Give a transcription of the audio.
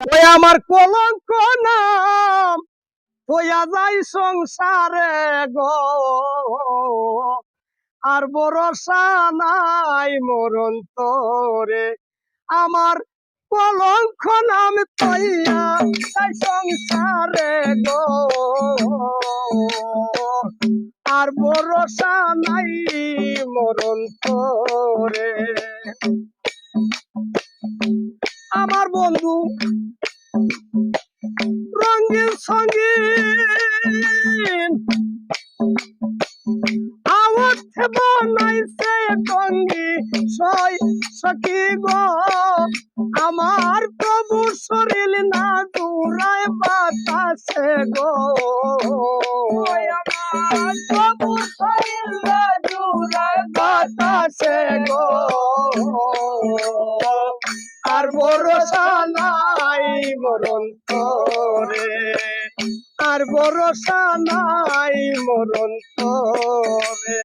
ওই আমার কলঙ্ক নাম, হইয়া যাই সংসারে গো। আর ভরসা নাই মরণ তোরে, আমার কলঙ্ক নাম তৈয়া যাই সংসারে গো। আর ভরসা নাই মরণ তোরে আমার বন্ধু। রঙিন সঙ্গীন। আওয়াজে বানাইছে টঙ্গি। সই সখী গো, আমার প্রভু শরীর না দূরায় বাতাসে গো। আমার প্রভু শরীর না দূরায় বাতাসে গো। ভরসা নাই মরণ তোরে আর ভরসা নাই মরণ তোরে